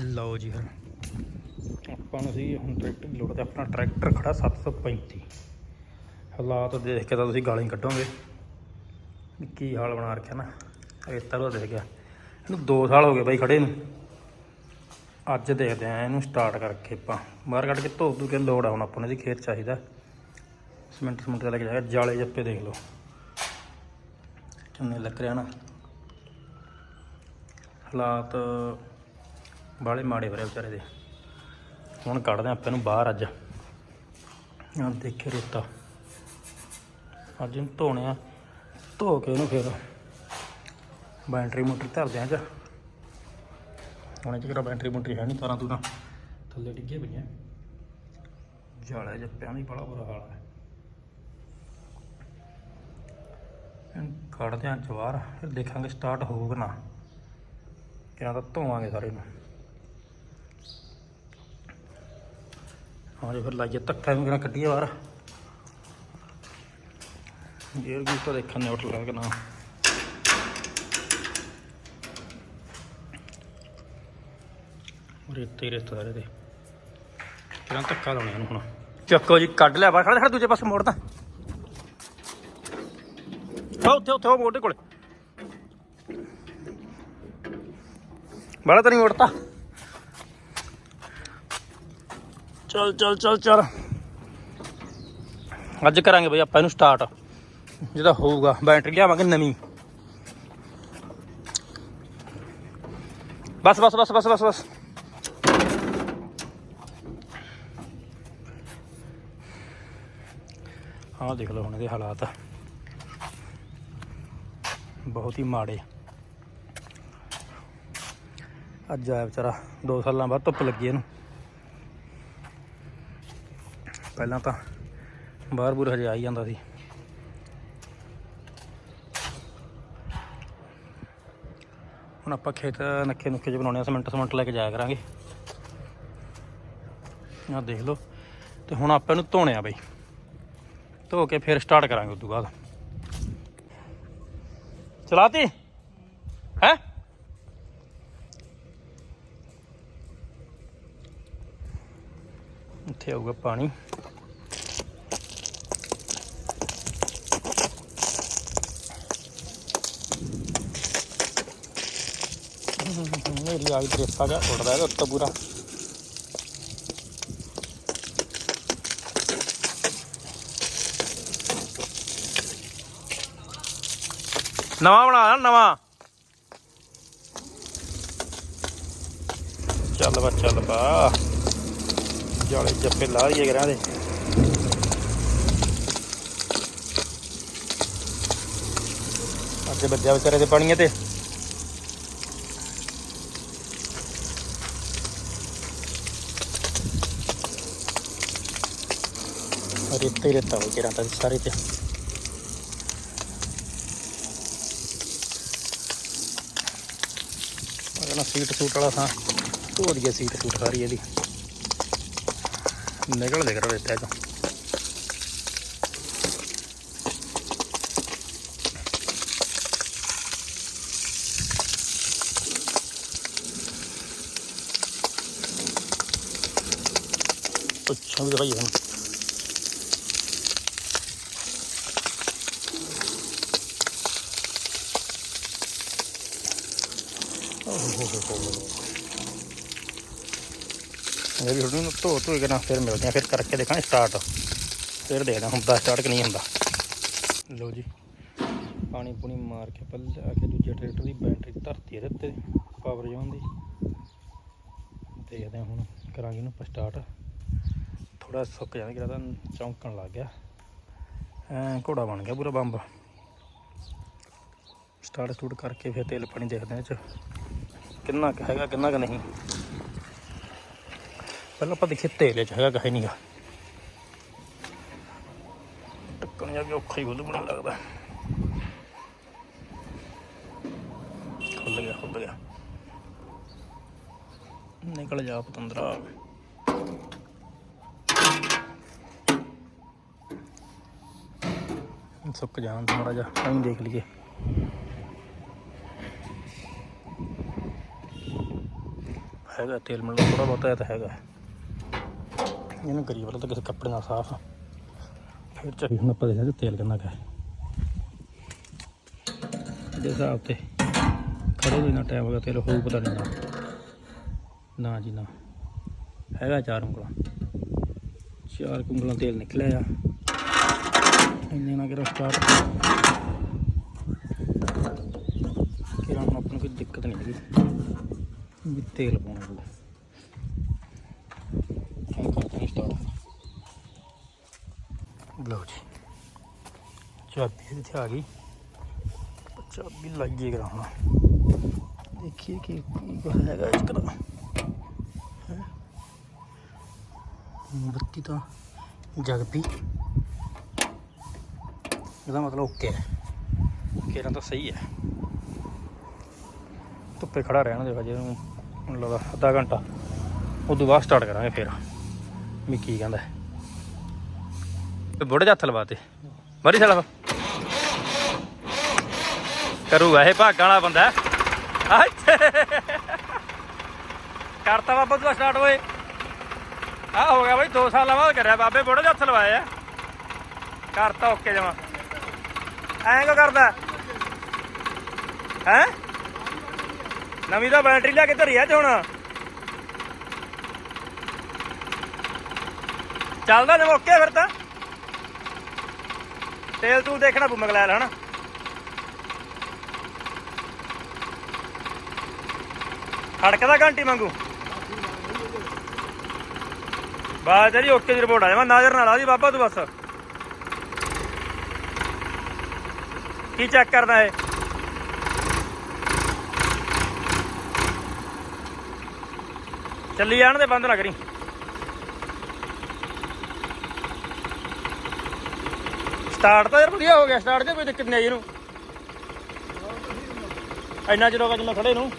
ਲਓ ਜੀ ਫਿਰ। ਆਪਾਂ ਨੂੰ ਸੀ ਹੁਣ ਟਰੈਕਟਰ ਦੀ ਲੋੜ ਤੇ ਆਪਣਾ ਟਰੈਕਟਰ ਖੜਾ 735 ਹਾਲਾਤ ਦੇਖ ਕੇ ਤਾਂ ਤੁਸੀਂ ਗਾਲਾਂ ਹੀ ਕੱਢੋਗੇ ਕੀ ਹਾਲ ਬਣਾ ਰੱਖਿਆ ਨਾ। ਰੇਤਾ ਦਾ ਦੇਖ ਗਿਆ। ਇਹਨੂੰ 2 ਸਾਲ ਹੋ ਗਏ ਬਾਈ ਖੜੇ ਨੂੰ। ਅੱਜ ਦੇਖਦੇ ਆ ਇਹਨੂੰ ਸਟਾਰਟ ਕਰਕੇ ਆਪਾਂ। ਬਾਹਰ ਕੱਢ ਕੇ ਧੋ ਧੂ ਕੇ ਲੋੜ ਆ ਹੁਣ ਆਪਾਂ ਨੂੰ, ਇਹਦੀ ਖੇਤ ਚਾਹੀਦਾ। ਸਿਮੈਂਟ ਸਮੈਂਟ ਲੈ ਕੇ ਜਾਏਗਾ ਜਾਲੇ ਜੱਪੇ ਦੇਖ ਲਓ। ਕਿੰਨੇ ਲੱਗ ਰਿਹਾ ਨਾ। ਹਾਲਾਤ ਬਾਲੇ ਮਾੜੇ ਵਰੇ ਵਿਚਾਰੇ ਦੇ। ਹੁਣ ਕੱਢਦੇ ਆਪਾਂ ਨੂੰ ਬਾਹਰ ਅੱਜ। ਆ ਦੇਖੇ ਰੇਤਾ। ਅੱਜ ਇਹਨੂੰ ਧੋਣੇ ਆ। ਧੋ ਕੇ ਉਹਨੂੰ ਫਿਰ ਬੈਟਰੀ ਮੋਟਰ ਧਰਦੇ ਆ ਚ ਹੁਣ ਇਹ 'ਚ ਕਿਹੜਾ ਬੈਟਰੀ ਮੋਟਰ ਹੈ ਨਹੀਂ ਤਾਰਾਂ ਤੂਰਾਂ ਥੱਲੇ ਡਿੱਗੇ ਪਈਆਂ। ਜਾਲੇ ਜੱਪਿਆਂ ਵੀ ਬੜਾ ਬੁਰਾ ਹਾਲ ਹੈ ਇਹਨੂੰ ਕੱਢਦੇ ਆ ਜਵਾਰ ਫਿਰ ਦੇਖਾਂਗੇ ਸਟਾਰਟ ਹੋਊਗਾ ਨਾ। ਕਿਹਨਾਂ ਤਾਂ ਧੋਵਾਂਗੇ ਸਾਰੇ ਨੂੰ। ਹਾਂ ਜੀ, ਫਿਰ ਲਾਈਏ ਧੱਕਾ ਨੂੰ ਕਿਹਨਾਂ ਕੱਢੀਏ ਬਾਹਰ। ਗੇਅਰ ਗੂਰ ਤਾਂ ਦੇਖਣ ਨੇ ਉੱਠ ਲੱਗ ਨਾ। ਰੇਤੇ ਰੇਤੇ ਸਾਰੇ ਤੇ ਕਿਹਨਾਂ ਧੱਕਾ ਲਾਉਣੇ ਇਹਨੂੰ ਹੁਣ। ਚੱਕੋ ਜੀ, ਕੱਢ ਲਿਆ ਬਾਹਰ, ਖੜਾ ਦੂਜੇ ਪਾਸੇ ਮੋੜਦਾ। ਉਹ ਉੱਥੇ ਉੱਥੇ, ਉਹ ਮੋਢੇ ਕੋਲੇ। ਬੜਾ ਤਾਂ ਨਹੀਂ ਉੜਤਾ ਚੱਲ ਚੱਲ ਚੱਲ ਚੱਲ। ਅੱਜ ਕਰਾਂਗੇ ਬਈ ਆਪਾਂ ਇਹਨੂੰ ਸਟਾਰਟ ਜਿਹਦਾ ਹੋਊਗਾ, ਬੈਟਰੀ ਲਿਆਵਾਂਗੇ ਨਵੀਂ। ਬਸ ਬਸ ਬਸ ਬਸ ਬਸ ਬਸ। ਆਹ ਦੇਖ ਲਓ ਹੁਣ ਇਹਦੇ ਹਾਲਾਤ। ਬਹੁਤ ਹੀ ਮਾੜੇ। ਅੱਜ ਆਇਆ ਵਿਚਾਰਾ 2 ਸਾਲਾਂ ਬਾਅਦ ਧੁੱਪ ਲੱਗੀ ਇਹਨੂੰ। ਪਹਿਲਾਂ ਤਾਂ ਬਾਹਰ ਬੂਰ ਹਜੇ ਆਈ ਜਾਂਦਾ ਸੀ। ਹੁਣ ਆਪਾਂ ਖੇਤ ਨੱਖੇ ਨੁੱਖੇ ਚ ਬਣਾਉਣੇ ਆ, ਸਿਮੈਂਟ ਸਮੈਂਟ ਲੈ ਕੇ ਜਾਇਆ ਕਰਾਂਗੇ। ਆਹ ਦੇਖ ਲਓ, ਤੇ ਹੁਣ ਆਪਾਂ ਇਹਨੂੰ ਧੋਣੇ ਆ ਬਈ। ਧੋ ਕੇ ਫਿਰ ਸਟਾਰਟ ਕਰਾਂਗੇ ਉਸ ਤੋਂ ਬਾਅਦ। ਚਲਾਤੀ? ਹੈ? ਇੱਥੇ ਆਊਗਾ ਪਾਣੀ। ਮੇਰੀ ਆਈ ਡਰੇਸਾ ਜਾ ਉੱਡਦਾ ਹੈ ਉੱਤੇ ਪੂਰਾ। ਨਵਾਂ ਬਣਾ ਲੈਣਾ ਚੱਲ ਬਾ ਚੱਲ ਬਾ ਜਾਲੇ ਜੱਫੇ ਲਾ ਲਈਏ ਕਰਾਂ ਦੇ। ਅੱਜ ਬੱਜਾ ਵਿਚਾਰੇ ਦੇ ਪਾਣੀਆਂ ਤੇ। ਰੇਤਾ ਹੋ ਕਿਰਾਂ ਤਾਂ ਸਾਰੇ ਤੇ ਉਹਦਾ ਸੀਟ ਸੂਟ ਵਾਲਾ ਥਾਂ। ਧੋ ਦਈਏ ਸੀਟ ਸੂਟ ਸਾਰੀ ਇਹਦੀ। ਨਿਕਲ ਦੇ ਕਰ ਰੇਤਾ ਚੋਂ ਅੱਛਾ ਵੀ ਦਿਖਾਈਏ ਹੁਣ ਓਹ ਹੋ ਹੋ ਹੋ ਹੋ ਇਹ ਵੀ ਹੁਣ ਧੋ ਧੋ ਕੇ ਨਾ ਫਿਰ ਮਿਲਦੇ ਆ ਫਿਰ ਕਰਕੇ ਦੇਖਾਂਗੇ ਸਟਾਰਟ ਫਿਰ ਦੇਖਦੇ ਹੁੰਦਾ ਸਟਾਰਟ ਕਿ ਨਹੀਂ ਹੁੰਦਾ। ਲੋ ਜੀ, ਪਾਣੀ ਪੂਣੀ ਮਾਰ ਕੇ ਪਹਿਲੇ ਆ ਕੇ ਦੂਜੇ ਟਰੈਕਟਰ ਦੀ ਬੈਟਰੀ ਧਰਤੀ ਇਹਦੇ ਉੱਤੇ ਪਾਵਰ ਜੋਨ ਦੀ। ਦੇਖਦੇ ਹਾਂ ਹੁਣ ਕਰਾਂਗੇ ਇਹਨੂੰ ਆਪਾਂ ਸਟਾਰਟ ਥੋੜਾ ਸੁੱਕ ਜਾਂਦਾ ਕਿ ਤਾਂ ਚੌਂਕਣ ਲੱਗ ਗਿਆ। ਐ ਘੋੜਾ ਬਣ ਗਿਆ ਪੂਰਾ ਬੰਬ। ਸਟਾਰਟ ਸਟੂਟ ਕਰਕੇ ਫਿਰ ਤੇਲ ਪਾਣੀ ਦੇਖਦੇ ਹਾਂ ਚ। ਕਿੰਨਾ ਕੁ ਹੈਗਾ, ਕਿੰਨਾ ਕੁ ਨਹੀਂ। ਪਹਿਲਾਂ ਆਪਾਂ ਦੇਖੀਏ ਤੇਲ ਚ ਹੈਗਾ ਕਹੇ ਨਹੀਂਗਾ ਟੱਕਣ ਜਾ ਕੇ ਔਖਾ ਹੀ ਖੁੱਲ ਬਣਾ ਲੱਗਦਾ। ਖੁੱਲ ਗਿਆ ਖੁੱਲ ਗਿਆ। ਨਿਕਲ ਜਾ ਪਤੰਦਰਾ। ਸੁੱਕ ਜਾਣ ਥੋੜਾ ਜਿਹਾ ਅਸੀਂ ਦੇਖ ਲਈਏ। ਹੈਗਾ ਤੇਲ ਮਿਲਦਾ ਥੋੜਾ ਬਹੁਤਾ ਤਾਂ ਹੈਗਾ। ਇਹਨੂੰ ਕਰੀ ਵਾਲਾ ਤਾਂ ਕਿਸੇ ਕੱਪੜੇ ਨਾਲ ਸਾਫ਼। ਫਿਰ ਚੱਲੀ ਹੁਣ ਆਪਾਂ ਦੇਖਦੇ ਤੇਲ ਕਿੰਨਾ ਕੁ ਹੈ। ਇਹਦੇ ਹਿਸਾਬ ਤੇ ਖੜੇ ਵੀ ਨਾ ਟਾਈਮ ਹੋਗਾ ਤੇਲ ਹੋਊ ਪਤਾ ਨਹੀਂ ਨਾ। ਜੀ ਨਾ। ਹੈਗਾ ਚਾਰ ਉਂਗਲਾਂ। ਚਾਰ ਉਂਗਲਾਂ ਤੇਲ ਨਿਕਲਿਆ ਆ। ਇੰਨੇ ਨਾਲ ਕਿਹੜਾ ਸਟਾਰਟ ਕਿਰਾਂ ਨੂੰ ਕੋਈ ਦਿੱਕਤ ਨਹੀਂ ਹੈਗੀ। ਵੀ ਤੇਲ ਪਾਉਣਾ ਪਊ। ਹੁਣ ਕਰਦੇ ਹਾਂ ਸਟਾਰਟ ਲਓ ਜੀ। ਚਾਬੀ ਇੱਥੇ ਆ ਗਈ। ਚਾਬੀ ਲੱਗੀ ਕਰਾਂ ਹੁਣ ਦੇਖੀਏ ਕੀ ਕੀ ਕੁਛ ਹੈਗਾ ਇਸ ਹੈਂ? ਬੱਤੀ ਤਾਂ ਜਗ ਪਈ। ਇਹਦਾ ਮਤਲਬ ਓਕੇ ਹੈ। ਕਿਰਨ ਤਾਂ ਸਹੀ ਹੈ। ਧੁੱਪੇ ਖੜਾ ਰਹਿਣ ਦੇ ਹਜੇ ਨੂੰ ਮੈਨੂੰ ਲੱਗਦਾ ਅੱਧਾ ਘੰਟਾ। ਉਦੋਂ ਬਾਅਦ ਸਟਾਰਟ ਕਰਾਂਗੇ ਫਿਰ। ਵੀ ਕੀ ਕਹਿੰਦਾ ਤੇ ਬੁੜੇ ਹੱਥ ਲਵਾਤੇ। ਬੜੀ ਸਲਫ ਕਰੂਗਾ ਇਹ ਭਾਗਾਂ ਵਾਲਾ ਬੰਦਾ। ਕਰਤਾ ਬਾਬਾ ਤੂੰ ਸਟਾਰਟ ਹੋਏ ਆ ਹੋ ਗਿਆ ਬਈ 2 ਸਾਲਾਂ ਬਾਅਦ ਕਰਿਆ। ਬਾਬੇ ਬੁੜੇ ਹੱਥ ਲਵਾਏ ਆ। ਕਰਤਾ ਓਕੇ ਜਮਾ। ਐਂ ਕਿਉਂ ਕਰਦਾ? ਹੈ? ਨਵੀਂ ਦਾ ਬੈਟਰੀ ਲਿਆ ਕੇ ਧਰਿਆ ਆ ਚ ਹੁਣ। ਚੱਲਦਾ ਜਮ ਓਕੇ ਫਿਰ ਤਾਂ। ਤੇਲ ਤੂਲ ਦੇਖਣਾ ਪੂ ਮਗਲੈਲ, ਹਨਾ? ਖੜਕਦਾ ਘੰਟੀ ਮੰਗੂ ਬਾਅਦ ਜਿਹੜੀ ਓਕੇ ਦੀ ਰਿਪੋਰਟ ਆ ਜਾਵਾਂ, ਨਜ਼ਰ ਨਾਲ ਆ ਜੀ ਬਾਬਾ ਤੂੰ ਬਸ। ਕੀ ਚੈੱਕ ਕਰਦਾ ਹੈ ਚੱਲੀ ਜਾਣ ਦੇ ਬੰਦ ਨਾ ਕਰੀ। ਸਟਾਰਟ ਤਾਂ ਯਾਰ ਵਧੀਆ ਹੋ ਗਿਆ ਸਟਾਰਟ ਤੇ ਕੋਈ ਦਿੱਕਤ ਨਹੀਂ ਆਈ ਇਹਨੂੰ। ਇੰਨਾ ਚਿਰ ਹੋ ਗਿਆ ਜਿੰਨਾ ਖੜੇ ਨੂੰ।